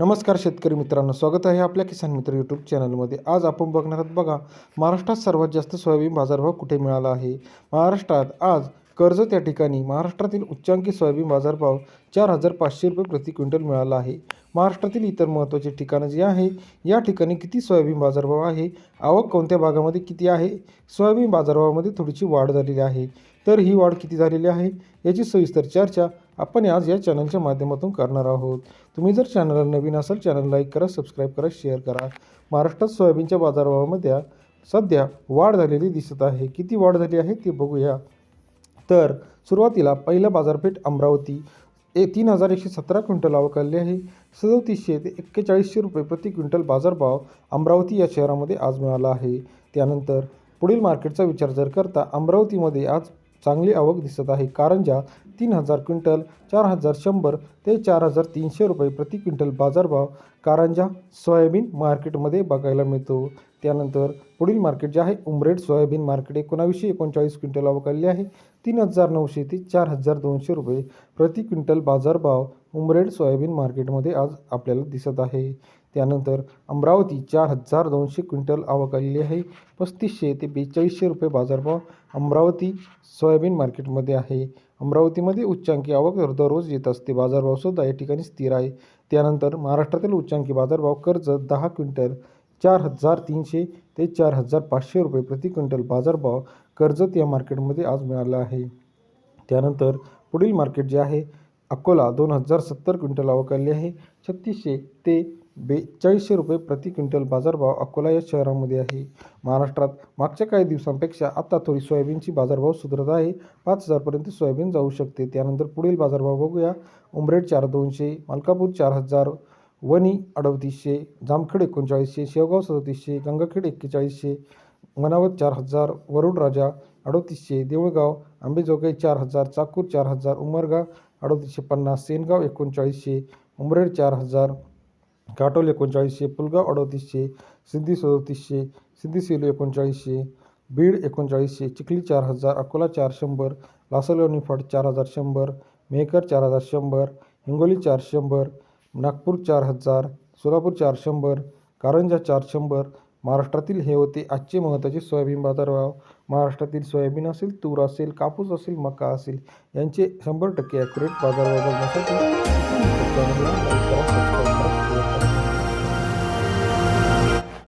नमस्कार शेतकरी मित्रांनो स्वागत आहे आपल्या किसान मित्र यूट्यूब चॅनलमध्ये आज आपण बघणार आहोत बघा महाराष्ट्रात सर्वात जास्त सोयाबीन बाजारभाव कुठे मिळाला आहे? महाराष्ट्रात आज कर्जत या ठिकाणी महाराष्ट्रातील उच्चांकी सोयाबीन बाजारभाव चार हजार पाचशे रुपये प्रति क्विंटल मिळाला आहे. महाराष्ट्रातील इतर महत्त्वाची ठिकाणं जी आहे या ठिकाणी किती सोयाबीन बाजारभाव आहे? आवक कोणत्या भागामध्ये किती आहे? सोयाबीन बाजारभावामध्ये थोडीशी वाढ झालेली आहे. तर ही वाढ किती झालेली आहे? याची सविस्तर चर्चा आपण आज या चॅनलच्या माध्यमातून करणार आहोत. तुम्ही जर चॅनलला नवीन असाल चॅनल लाईक करा सबस्क्राईब करा शेअर करा. महाराष्ट्रात सोयाबीनच्या बाजारभावामध्ये सध्या वाढ झालेली दिसत आहे. किती वाढ झाली आहे ते बघूया. तर सुरुवातीला पहिलं बाजारपेठ अमरावती. ए तीन हजार एकशे सतरा क्विंटल आवक आली आहे. सदोतीसशे ते एक्केचाळीसशे रुपये प्रति क्विंटल बाजारभाव अमरावती या शहरामध्ये आज मिळाला आहे. त्यानंतर पुढील मार्केटचा विचार जर करता अमरावतीमध्ये आज चांगली आवक दिसत आहे. कारंजा तीन हजार क्विंटल चार हजार शंभर ते चार हजार तीनशे रुपये प्रति क्विंटल बाजारभाव कारंजा सोयाबीन मार्केटमध्ये बघायला मिळतो. त्यानंतर पुढील मार्केट जे आहे उमरेड सोयाबीन मार्केट एकोणावीसशे एकोणचाळीस क्विंटल आवक आली आहे. तीन हजार नऊशे ते चार हजार दोनशे रुपये प्रति क्विंटल बाजारभाव उमरेड सोयाबीन मार्केटमध्ये आज आपल्याला दिसत आहे. त्यानंतर अमरावती चार हजार दोनशे क्विंटल आवक आलेली आहे. पस्तीसशे ते बेचाळीसशे रुपये बाजारभाव अमरावती सोयाबीन मार्केटमध्ये आहे. अमरावतीमध्ये उच्चांकी आवक दररोज येत असते. बाजारभावसुद्धा या ठिकाणी स्थिर आहे. त्यानंतर महाराष्ट्रातील उच्चांकी बाजारभाव कर्ज दहा क्विंटल चार हजार तीनशे ते चार हजार पाचशे रुपये प्रति क्विंटल बाजारभाव कर्जत या मार्केटमध्ये आज मिळाला आहे. त्यानंतर पुढील मार्केट जे आहे अकोला दोन हजार सत्तर क्विंटल आवक आली आहे. छत्तीसशे ते बेचाळीसशे रुपये प्रति क्विंटल बाजारभाव अकोला या शहरामध्ये आहे. महाराष्ट्रात मागच्या काही दिवसांपेक्षा आता थोडी सोयाबीनची बाजारभाव सुधारत आहे. पाच हजारपर्यंत सोयाबीन जाऊ शकते. त्यानंतर पुढील बाजारभाव बघूया. उमरेड चार दोनशे मलकापूर चार हजार वणी अडतीसशे जामखेड एकोणचाळीसशे शेवगाव सदतीसशे गंगाखेड एक्केचाळीसशे मनावत चार हजार वरुणराजा अडतीसशे देऊळगाव आंबेजोगाई चार हजार चाकूर चार हजार उमरगा अडतीसशे पन्नास सेनगाव एकोणचाळीसशे उमरेड चार हजार काटोल एकोणचाळीसशे पुलगाव अडतीसशे सिद्धी सदतीसशे सिद्धी सेलू एकोणचाळीसशे बीड एकोणचाळीसशे चिखली चार हजार अकोला चार शंभर लासलगाव निफाड चार हजार शंभर मेहकर चार हजार शंभर हिंगोली चार शंभर नागपूर चार हजार सोलापूर चार शंभर कारंजा चार शंभर महाराष्ट्रातील हे होते आजचे महत्त्वाचे सोयाबीन बाजारभाव. महाराष्ट्रातील सोयाबीन असेल तूर असेल कापूस असेल मका असेल यांचे शंभर टक्के ॲक्युरेट बाजारभाव बघण्यासाठी